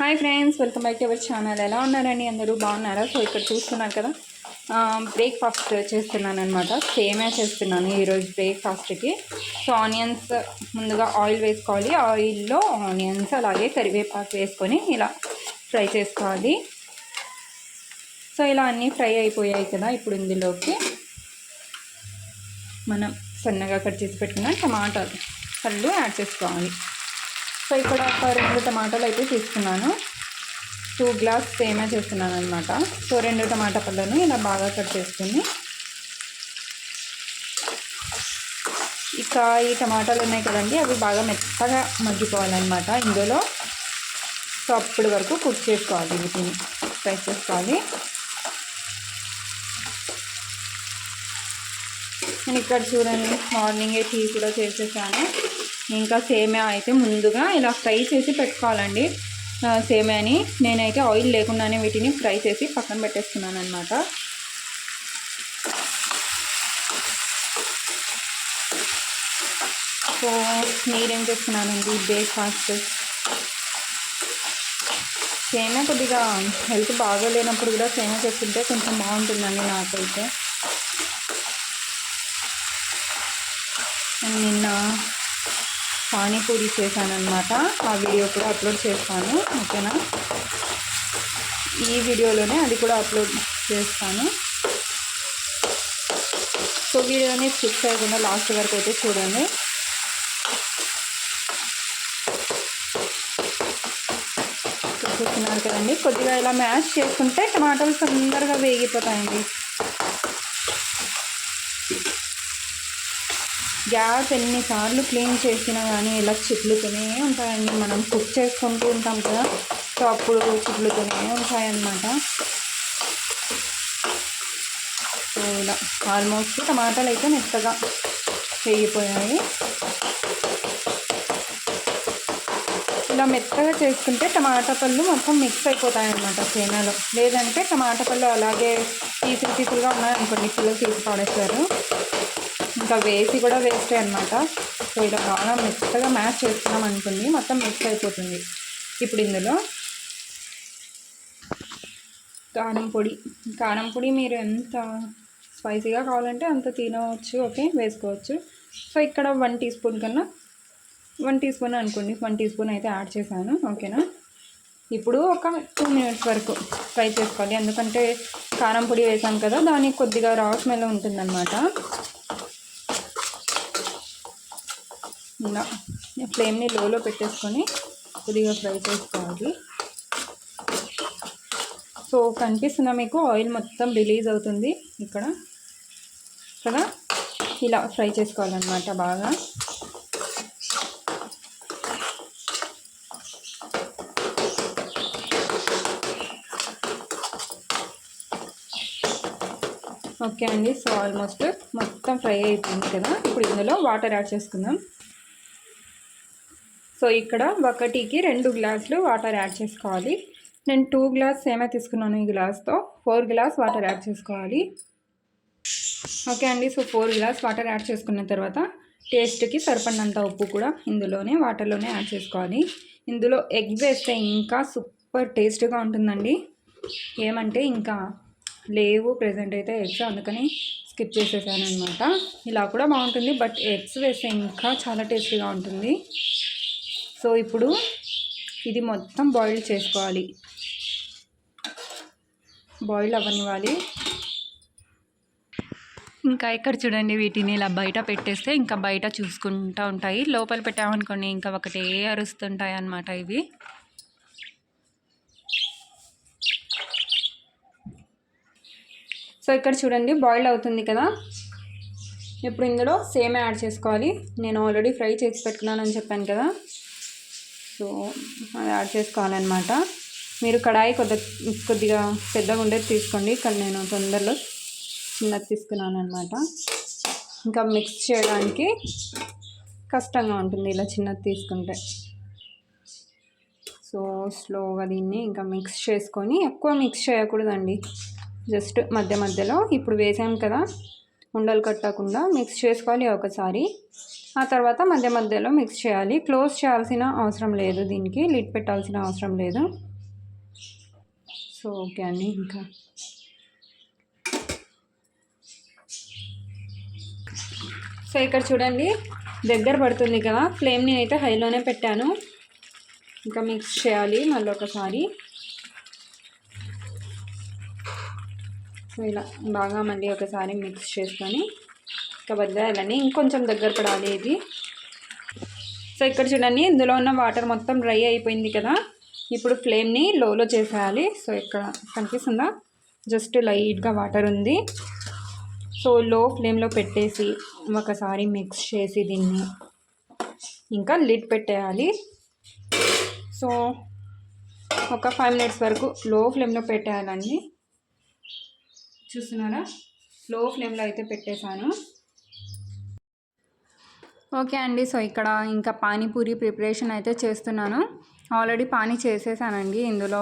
Hi friends welcome back to our channel. ఎలా ఉన్నారండి? అందరూ బాగున్నారా? సో ఇక్కడ చూస్తున్నారు కదా. బ్రేక్ఫాస్ట్ చేస్తున్నాను అనమాట సేమే చేస్తున్నాను ఈరోజు బ్రేక్ఫాస్ట్కి సో ఆనియన్స్ ముందుగా ఆయిల్ వేసుకోవాలి. ఆయిల్లో ఆనియన్స్ అలాగే కరివేపాకు వేసుకొని ఇలా ఫ్రై చేసుకోవాలి. సో ఇలా అన్నీ ఫ్రై అయిపోయాయి కదా ఇప్పుడు ఇందులోకి. మనం సన్నగా కట్ చేసి పెట్టుకున్న టమాటాలు పళ్ళు యాడ్ చేసుకోవాలి. సో ఇక్కడ ఒక రెండు టమాటాలు అయితే తీసుకున్నాను. టూ గ్లాస్ సేమే చేస్తున్నాను అనమాట సో రెండు టమాటా పళ్ళను ఇలా బాగా కట్ చేసుకుని ఇక ఈ టమాటాలు ఉన్నాయి కదండి అవి బాగా మెత్తగా మగ్గిపోవాలన్నమాట ఇందులో. సో అప్పటి వరకు కుక్ చేసుకోవాలి వీటిని ఫ్రై చేసుకోవాలి. నేను ఇక్కడ చూడండి మార్నింగే టీ కూడా చేసేసాను. ఇంకా సేమియా అయితే ముందుగా ఇలా ఫ్రై చేసి పెట్టుకోవాలండి. సేమ్యాని సేమియాని నేనైతే ఆయిల్ లేకుండానే వీటిని ఫ్రై చేసి పక్కన పెట్టేస్తున్నాను అనమాట సో మీరేం చేస్తున్నానండి బ్రేక్ఫాస్ట్. సేమియా కొద్దిగా హెల్త్ బాగోలేనప్పుడు కూడా సేమియా చేస్తుంటే కొంచెం బాగుంటుందండి నాకైతే. నిన్న పానీపూరి చేశాను ఆ వీడియో కూడా అప్లోడ్ చేస్తాను ఓకేనా? ఈ వీడియోలోనే అది కూడా అప్లోడ్ చేస్తాను. సో వీడియోని స్కిప్ చేయకుండా లాస్ట్ వరకు అయితే చూడండి. చూస్తున్నారు కదండి కొద్దిగా ఇలా మ్యాష్ చేసుకుంటే టమాటాలు తొందరగా వేగిపోతాయండి. గ్యాస్ ఎన్నిసార్లు క్లీన్ చేసినా కానీ ఇలా చిట్లుతూనే ఉంటాయండి. మనం కుక్ చేసుకుంటూ ఉంటాం కదా సో అప్పుడు చిట్లుతూనే ఉంటాయన్నమాట. సో ఇలా ఆల్మోస్ట్ టమాటాలు అయితే మెత్తగా వేగిపోయాయి. ఇలా మెత్తగా చేసుకుంటే టమాటా పళ్ళు మొత్తం మిక్స్ అయిపోతాయన్నమాట సేనాలో లేదంటే టమాటా పళ్ళు అలాగే పీసులు పీసులుగా ఉన్నాయనుకోండి పిల్లలు తీసి పాడేస్తారు. ఇంకా వేసి కూడా వేస్టే అనమాట సో ఇలా బాగా మెత్తగా మ్యాష్ చేసుకున్నాం అనుకోండి మొత్తం మిక్స్ అయిపోతుంది. ఇప్పుడు ఇందులో కారం పొడి కారం పొడి మీరు ఎంత స్పైసీగా కావాలంటే అంత తినవచ్చు ఓకే? వేసుకోవచ్చు. సో ఇక్కడ వన్ టీ స్పూన్ కన్నా వన్ టీ స్పూన్ అనుకోండి వన్ టీ స్పూన్ అయితే యాడ్ చేశాను ఓకేనా? ఇప్పుడు ఒక టూ మినిట్స్ వరకు ఫ్రై చేసుకోవాలి. ఎందుకంటే కారం పొడి వేసాం కదా దానికి కొద్దిగా రా స్మెల్ ఉంటుందన్నమాట. ఇలా ఫ్లేమ్ని లోలో పెట్టేసుకొని కొద్దిగా ఫ్రై చేసుకోవాలి. సో కనిపిస్తుందా మీకు? ఆయిల్ మొత్తం రిలీజ్ అవుతుంది ఇక్కడ. కదా? ఇలా ఫ్రై చేసుకోవాలన్నమాట బాగా. ఓకే అండి. సో ఆల్మోస్ట్ మొత్తం ఫ్రై అయిపోయింది కదా? ఇప్పుడు ఇందులో వాటర్ యాడ్ చేసుకుందాం. సో ఇక్కడ ఒకటికి రెండు గ్లాసులు వాటర్ యాడ్ చేసుకోవాలి. నేను టూ గ్లాస్ ఏమే తీసుకున్నాను ఈ గ్లాస్తో. ఫోర్ గ్లాస్ వాటర్ యాడ్ చేసుకోవాలి. ఓకే అండి so four glass water add చేసుకున్న తర్వాత టేస్ట్కి సరిపడినంత ఉప్పు కూడా ఇందులోనే వాటర్లోనే యాడ్ చేసుకోవాలి. ఇందులో ఎగ్ వేస్తే ఇంకా సూపర్ టేస్ట్గా ఉంటుందండి. ఏమంటే ఇంకా లేవు ప్రజెంట్ అయితే ఎగ్స్ అందుకని స్కిప్ చేసేసాను అనమాట ఇలా కూడా బాగుంటుంది బట్ ఎగ్స్ వేస్తే ఇంకా చాలా టేస్టీగా ఉంటుంది. సో ఇప్పుడు ఇది మొత్తం బాయిల్ చేసుకోవాలి. బాయిల్ అవ్వనివ్వాలి. ఇంకా ఇక్కడ చూడండి వీటిని ఇలా బయట పెట్టేస్తే ఇంకా బయట చూసుకుంటూ ఉంటాయి. లోపల పెట్టామనుకోండి ఇంకా ఒకటే అరుస్తుంటాయి అన్నమాట ఇవి. సో ఇక్కడ చూడండి బాయిల్ అవుతుంది కదా. ఇప్పుడు ఇందులో సేమ్ యాడ్ చేసుకోవాలి. నేను ఆల్రెడీ ఫ్రై చేసి పెట్టుకున్నానని చెప్పాను కదా. సో అది యాడ్ చేసుకోవాలన్నమాట. మీరు కడాయి కొద్ది కొద్దిగా పెద్దగా ఉండేది తీసుకోండి. కానీ నేను తొందరలో చిన్నది తీసుకున్నాను అనమాట ఇంకా మిక్స్ చేయడానికి కష్టంగా ఉంటుంది ఇలా చిన్నది తీసుకుంటే. సో స్లోగా దీన్ని ఇంకా మిక్స్ చేసుకొని ఎక్కువ మిక్స్ చేయకూడదండి. జస్ట్ మధ్య మధ్యలో. ఇప్పుడు వేసాం కదా ఉండలు కట్టకుండా మిక్స్ చేసుకోవాలి ఒకసారి. ఆ తర్వాత మధ్య మధ్యలో మిక్స్ చేయాలి. క్లోజ్ చేయాల్సిన అవసరం లేదు దీనికి. లిడ్ పెట్టాల్సిన అవసరం లేదు. సో ఓకే అండి ఇంకా. సో ఇక్కడ చూడండి. దగ్గర పడుతుంది కదా. ఫ్లేమ్ నేనైతే హైలోనే పెట్టాను. ఇంకా మిక్స్ చేయాలి మళ్ళీ ఒకసారి. సో ఇలా బాగా మళ్ళీ ఒకసారి మిక్స్ చేసుకొని ఇంకా వదిలేయాలని ఇంకొంచెం దగ్గర పడాలి ఇది సో ఇక్కడ చూడండి ఇందులో ఉన్న వాటర్ మొత్తం డ్రై అయిపోయింది కదా. ఇప్పుడు ఫ్లేమ్ని లోలో చేసేయాలి. సో ఇక్కడ కనిపిస్తుందా? జస్ట్ లైట్గా వాటర్ ఉంది. సో లో ఫ్లేమ్లో పెట్టేసి ఒకసారి మిక్స్ చేసి దీన్ని ఇంకా లిడ్ పెట్టేయాలి. సో ఒక ఫైవ్ మినిట్స్ వరకు లో ఫ్లేమ్లో పెట్టేయాలండి. చూస్తున్నారా? లో ఫ్లేమ్లో అయితే పెట్టేశాను. ఓకే అండి. సో ఇక్కడ ఇంకా పానీపూరి ప్రిపరేషన్ అయితే చేస్తున్నాను. ఆల్రెడీ పానీ చేసేసానండి. ఇందులో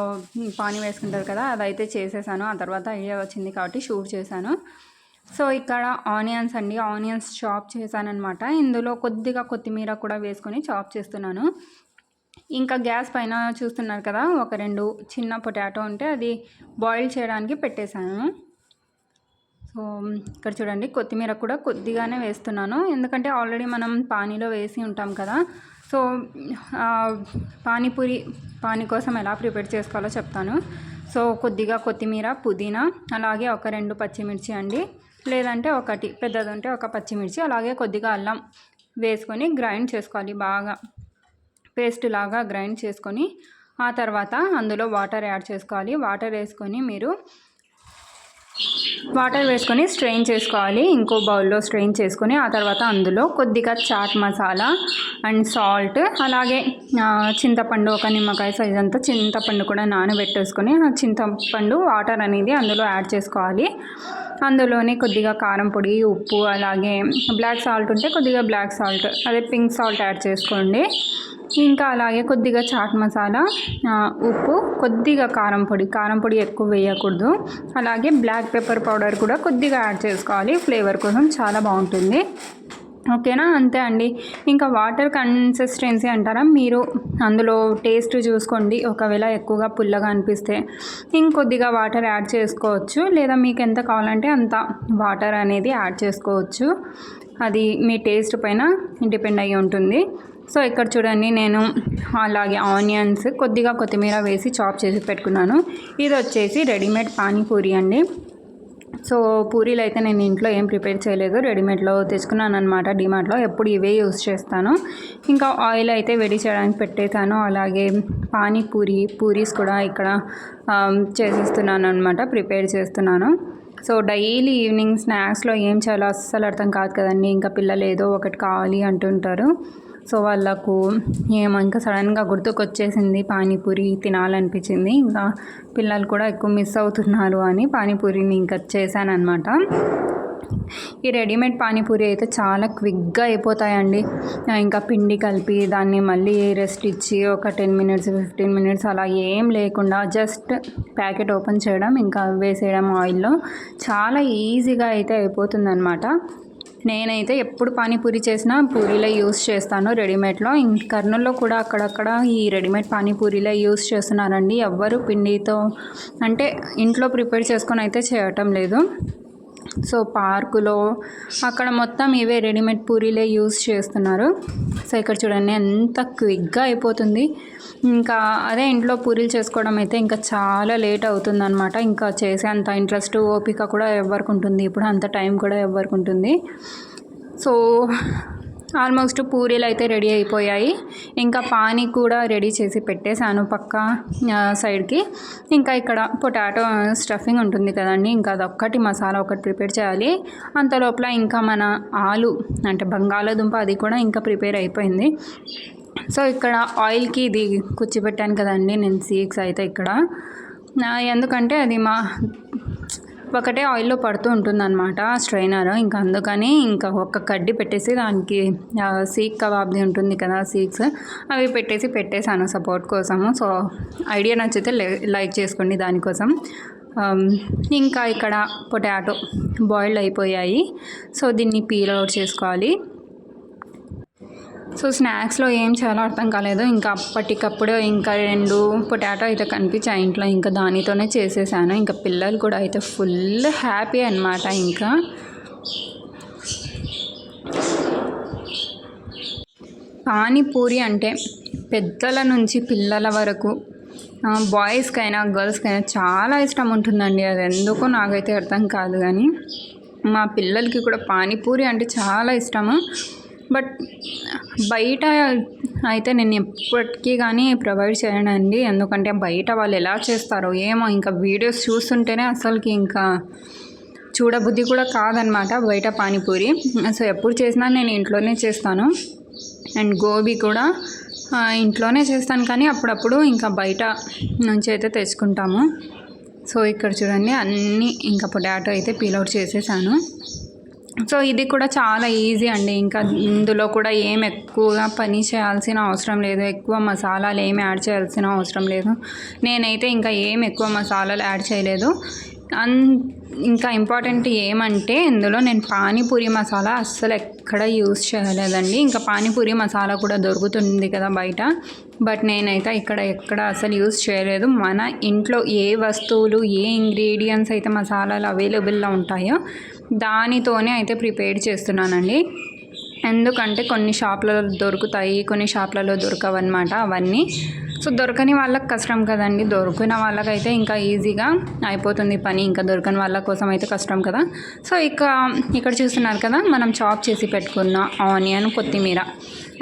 పానీ వేసుకుంటారు కదా అదైతే చేసేసాను. ఆ తర్వాత ఐడియా వచ్చింది కాబట్టి షూట్ చేశాను. సో ఇక్కడ ఆనియన్స్ అండి. ఆనియన్స్ చాప్ చేశానమాట ఇందులో కొద్దిగా కొత్తిమీర కూడా వేసుకొని చాప్ చేస్తున్నాను. ఇంకా గ్యాస్ పైన చూస్తున్నారు కదా ఒక రెండు చిన్న పొటాటో ఉంటే అది బాయిల్ చేయడానికి పెట్టేశాను. సో ఇక్కడ చూడండి కొత్తిమీర కూడా కొద్దిగానే వేస్తున్నాను. ఎందుకంటే ఆల్రెడీ మనం పానీలో వేసి ఉంటాం కదా. సో పానీపూరి పానీ కోసం ఎలా ప్రిపేర్ చేసుకోవాలో చెప్తాను. సో కొద్దిగా కొత్తిమీర పుదీనా అలాగే ఒక రెండు పచ్చిమిర్చి అండి. లేదంటే ఒకటి పెద్దది ఉంటే ఒక పచ్చిమిర్చి అలాగే కొద్దిగా అల్లం వేసుకొని గ్రైండ్ చేసుకోవాలి బాగా. పేస్ట్ లాగా గ్రైండ్ చేసుకొని ఆ తర్వాత అందులో వాటర్ యాడ్ చేసుకోవాలి. వాటర్ వేసుకొని మీరు వాటర్ వేసుకొని స్ట్రెయిన్ చేసుకోవాలి. ఇంకో బౌల్లో స్ట్రెయిన్ చేసుకొని ఆ తర్వాత అందులో కొద్దిగా చాట్ మసాలా అండ్ సాల్ట్ అలాగే చింతపండు ఒక నిమ్మకాయ సైజ్ అంతా చింతపండు కూడా నానబెట్టేసుకొని ఆ చింతపండు వాటర్ అనేది అందులో యాడ్ చేసుకోవాలి. అందులోనే కొద్దిగా కారం పొడి ఉప్పు అలాగే బ్లాక్ సాల్ట్ ఉంటే కొద్దిగా బ్లాక్ సాల్ట్ అదే పింక్ సాల్ట్ యాడ్ చేసుకోండి. ఇంకా అలాగే కొద్దిగా చాట్ మసాలా ఉప్పు కొద్దిగా కారం పొడి. కారం పొడి ఎక్కువ వేయకూడదు. అలాగే బ్లాక్ పెప్పర్ పౌడర్ కూడా కొద్దిగా యాడ్ చేసుకోవాలి. ఫ్లేవర్ కోసం చాలా బాగుంటుంది. ఓకేనా? అంతే అండి. ఇంకా వాటర్ కన్సిస్టెన్సీ అంటారా? మీరు అందులో టేస్ట్ చూసుకోండి. ఒకవేళ ఎక్కువగా పుల్లగా అనిపిస్తే ఇంకొద్దిగా వాటర్ యాడ్ చేసుకోవచ్చు. లేదా మీకు ఎంత కావాలంటే అంత వాటర్ అనేది యాడ్ చేసుకోవచ్చు. అది మీ టేస్ట్ పైన డిపెండ్ అయ్యి ఉంటుంది. సో ఇక్కడ చూడండి నేను అలాగే ఆనియన్స్ కొద్దిగా కొత్తిమీర వేసి చాప్ చేసి పెట్టుకున్నాను. ఇది వచ్చేసి రెడీమేడ్ పానీపూరి అండి. సో పూరీలు అయితే నేను ఇంట్లో ఏం ప్రిపేర్ చేయలేదు. రెడీమేడ్లో తెచ్చుకున్నాను అనమాట డిమార్ట్లో. ఎప్పుడు ఇవే యూస్ చేస్తాను. ఇంకా ఆయిల్ అయితే వేడి చేయడానికి పెట్టేశాను. అలాగే పానీపూరి పూరీస్ కూడా ఇక్కడ చేసేస్తున్నాను అనమాట ప్రిపేర్ చేస్తున్నాను. సో డైలీ ఈవినింగ్ స్నాక్స్లో ఏం చేయాలో అస్సలు అర్థం కాదు కదండి. ఇంకా పిల్లలు ఏదో ఒకటి కావాలి అంటుంటారు. సో వాళ్ళకు ఏమో ఇంకా సడన్గా గుర్తుకొచ్చేసింది పానీపూరి తినాలనిపించింది. ఇంకా పిల్లలు కూడా ఎక్కువ మిస్ అవుతున్నారు అని పానీపూరిని ఇంకా చేశానమాట ఈ రెడీమేడ్ పానీపూరి అయితే చాలా క్విక్గా అయిపోతాయండి. ఇంకా పిండి కలిపి దాన్ని మళ్ళీ రెస్ట్ ఇచ్చి ఒక టెన్ మినిట్స్ ఫిఫ్టీన్ మినిట్స్ అలా ఏం లేకుండా జస్ట్ ప్యాకెట్ ఓపెన్ చేయడం ఇంకా వేసేయడం ఆయిల్లో చాలా ఈజీగా అయితే అయిపోతుంది అనమాట నేనైతే ఎప్పుడు పానీపూరి చేసినా పూరీలే యూస్ చేస్తాను రెడీమేడ్లో. కర్నూల్లో కూడా అక్కడక్కడ ఈ రెడీమేడ్ పానీపూరీలే యూస్ చేస్తున్నారండి ఎవ్వరు పిండితో అంటే ఇంట్లో ప్రిపేర్ చేసుకొని అయితే చేయటం లేదు. సో పార్కులో అక్కడ మొత్తం ఇవే రెడీమేడ్ పూరీలే యూస్ చేస్తున్నారు. సో ఇక్కడ చూడండి ఎంత క్విక్గా అయిపోతుంది. ఇంకా అదే ఇంట్లో పూరీలు చేసుకోవడం అయితే ఇంకా చాలా లేట్ అవుతుంది అనమాట ఇంకా చేసే అంత ఇంట్రెస్ట్ ఓపిక కూడా ఎవరికి ఉంటుంది ఇప్పుడు అంత టైం కూడా ఎవరికి ఉంటుంది సో ఆల్మోస్ట్ పూరీలు అయితే రెడీ అయిపోయాయి. ఇంకా పానీ కూడా రెడీ చేసి పెట్టేశాను పక్క సైడ్కి. ఇంకా ఇక్కడ పొటాటో స్టఫింగ్ ఉంటుంది కదండి ఇంకా అదొక్కటి మసాలా ఒకటి ప్రిపేర్ చేయాలి. అంత లోపల ఇంకా మన ఆలు అంటే బంగాళాదుంప అది కూడా ఇంకా ప్రిపేర్ అయిపోయింది. సో ఇక్కడ ఆయిల్కి ఇది కుచ్చిపెట్టాను కదండి నేను సీక్స్ అయితే ఇక్కడ. ఎందుకంటే అది మా ఒకటే ఆయిల్లో పడుతూ ఉంటుందన్నమాట స్ట్రైనర్. ఇంకా అందుకని ఇంకా ఒక కడ్డీ పెట్టేసి దానికి సీక్ కబాబ్ది ఉంటుంది కదా సీక్స్ అవి పెట్టేసి పెట్టేశాను సపోర్ట్ కోసము. సో ఐడియా నచ్చితే లైక్ చేసుకోండి దానికోసం. ఇంకా ఇక్కడ పొటాటో బాయిల్డ్ అయిపోయాయి. సో దీన్ని పీల్ అవుట్ చేసుకోవాలి. సో స్నాక్స్లో ఏం చేయాలో అర్థం కాలేదు. ఇంకా అప్పటికప్పుడు ఇంకా రెండు పొటాటో అయితే కనిపించాయి ఇంట్లో. ఇంకా దానితోనే చేసేసాను. ఇంకా పిల్లలు కూడా అయితే ఫుల్ హ్యాపీ అనమాట ఇంకా. పానీపూరి అంటే పెద్దల నుంచి పిల్లల వరకు బాయ్స్కైనా గర్ల్స్కైనా చాలా ఇష్టం ఉంటుందండి. అది ఎందుకో నాకైతే అర్థం కాదు కానీ మా పిల్లలకి కూడా పానీపూరి అంటే చాలా ఇష్టము. బట్ బయట అయితే నేను ఎప్పటికీ కానీ ప్రొవైడ్ చేయనండి. ఎందుకంటే బయట వాళ్ళు ఎలా చేస్తారో ఏమో ఇంకా వీడియోస్ చూస్తుంటేనే అసలుకి ఇంకా చూడబుద్ధి కూడా కాదనమాట బయట పానీపూరి. సో ఎప్పుడు చేసినా నేను ఇంట్లోనే చేస్తాను. అండ్ గోబీ కూడా ఇంట్లోనే చేస్తాను కానీ అప్పుడప్పుడు ఇంకా బయట నుంచి అయితే తెచ్చుకుంటాము. సో ఇక్కడ చూడండి అన్నీ ఇంకా పొటాటో అయితే పీల్అవుట్ చేసేసాను. సో ఇది కూడా చాలా ఈజీ అండి. ఇంకా ఇందులో కూడా ఏం ఎక్కువగా పని చేయాల్సిన అవసరం లేదు. ఎక్కువ మసాలాలు ఏమి యాడ్ చేయాల్సిన అవసరం లేదు. నేనైతే ఇంకా ఏం ఎక్కువ మసాలాలు యాడ్ చేయలేదు. అన్ ఇంకా ఇంపార్టెంట్ ఏమంటే ఇందులో నేను పానీపూరి మసాలా అస్సలు ఎక్కడ యూస్ చేయలేదండి. ఇంకా పానీపూరి మసాలా కూడా దొరుకుతుంది కదా బయట. బట్ నేనైతే ఇక్కడ ఎక్కడ అసలు యూస్ చేయలేదు. మన ఇంట్లో ఏ వస్తువులు ఏ ఇంగ్రీడియంట్స్ అయితే మసాలాలు అవైలబుల్లో ఉంటాయో దానితోనే అయితే ప్రిపేర్ చేస్తున్నానండి. ఎందుకంటే కొన్ని షాప్లలో దొరుకుతాయి కొన్ని షాప్లలో దొరకవన్నమాట అవన్నీ. సో దొరకని వాళ్ళకి కష్టం కదండి. దొరికిన వాళ్ళకైతే ఇంకా ఈజీగా అయిపోతుంది పని. ఇంకా దొరకని వాళ్ళ కోసం అయితే కష్టం కదా. సో ఇక ఇక్కడ చూస్తున్నారు కదా మనం చాప్ చేసి పెట్టుకున్న ఆనియన్ కొత్తిమీర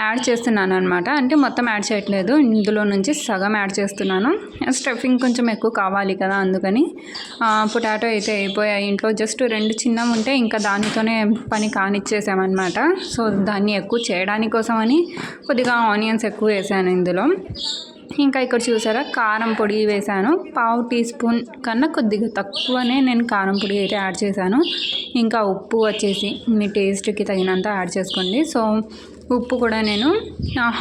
యాడ్ చేస్తున్నాను అనమాట అంటే మొత్తం యాడ్ చేయట్లేదు. ఇందులో నుంచి సగం యాడ్ చేస్తున్నాను. స్టఫింగ్ కొంచెం ఎక్కువ కావాలి కదా అందుకని. పొటాటో అయితే అయిపోయాయి. ఇంట్లో జస్ట్ రెండు చిన్నవి ఉంటే ఇంకా దానితోనే పని కానిచ్చేసామన్నమాట. సో దాన్ని ఎక్కువ చేయడానికి కోసమని కొద్దిగా ఆనియన్స్ ఎక్కువ వేసాను ఇందులో. ఇంకా ఇక్కడ చూసారా? కారం పొడి వేసాను పావు టీ స్పూన్ కన్నా కొద్దిగా తక్కువనే నేను కారం పొడి అయితే యాడ్ చేశాను. ఇంకా ఉప్పు వచ్చేసి మీ టేస్ట్కి తగినంత యాడ్ చేసుకోండి. సో ఉప్పు కూడా నేను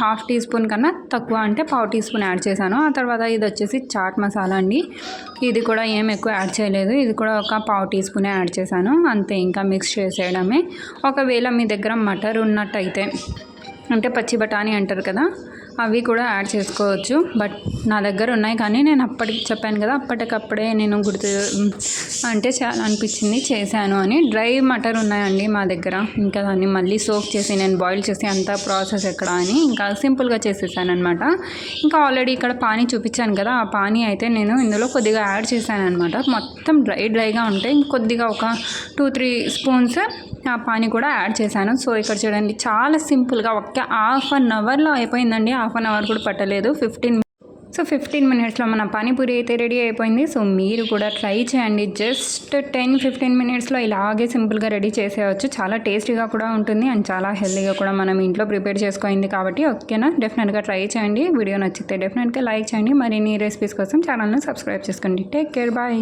హాఫ్ టీ స్పూన్ కన్నా తక్కువ అంటే పావు టీ స్పూన్ యాడ్ చేశాను. ఆ తర్వాత ఇది వచ్చేసి చాట్ మసాలా అండి. ఇది కూడా ఏం ఎక్కువ యాడ్ చేయలేదు. ఇది కూడా ఒక పావు టీ స్పూనే యాడ్ చేశాను. అంతే ఇంకా మిక్స్ చేసేయడమే. ఒకవేళ మీ దగ్గర మటర్ ఉన్నట్టయితే అంటే పచ్చి బఠానీ అంటారు కదా అవి కూడా యాడ్ చేసుకోవచ్చు. బట్ నా దగ్గర ఉన్నాయి కానీ నేను అప్పటికి చెప్పాను కదా అప్పటికప్పుడే నేను గుర్తు అంటే చాలా అనిపించింది చేశాను అని. డ్రై మటర్ ఉన్నాయండి మా దగ్గర. ఇంకా దాన్ని మళ్ళీ సోక్ చేసి నేను బాయిల్ చేసి అంత ప్రాసెస్ ఎక్కడ అని ఇంకా సింపుల్గా చేసేసాను అనమాట ఇంకా ఆల్రెడీ ఇక్కడ పానీ చూపించాను కదా ఆ పానీ అయితే నేను ఇందులో కొద్దిగా యాడ్ చేశాను అనమాట మొత్తం డ్రై డ్రైగా ఉంటే కొద్దిగా ఒక టూ త్రీ స్పూన్స్ ఆ పానీ కూడా యాడ్ చేశాను. సో ఇక్కడ చూడండి చాలా సింపుల్గా ఒక్క హాఫ్ అన్ అవర్లో అయిపోయిందండి. హాఫ్ అన్ అవర్ కూడా పట్టలేదు. ఫిఫ్టీన్ సో ఫిఫ్టీన్ మినిట్స్లో మన పానీపూరి అయితే రెడీ అయిపోయింది. సో మీరు కూడా ట్రై చేయండి. జస్ట్ టెన్ ఫిఫ్టీన్ మినిట్స్లో ఇలాగే సింపుల్గా రెడీ చేసేయచ్చు. చాలా టేస్టీగా కూడా ఉంటుంది అండ్ చాలా హెల్తీగా కూడా మనం ఇంట్లో ప్రిపేర్ చేసుకోయింది కాబట్టి ఓకేనా? డెఫినెట్గా ట్రై చేయండి. వీడియో నచ్చితే డెఫినెట్గా లైక్ చేయండి. మరిన్ని రెసిపీస్ కోసం ఛానల్ని సబ్స్క్రైబ్ చేసుకోండి. Take care. బాయ్.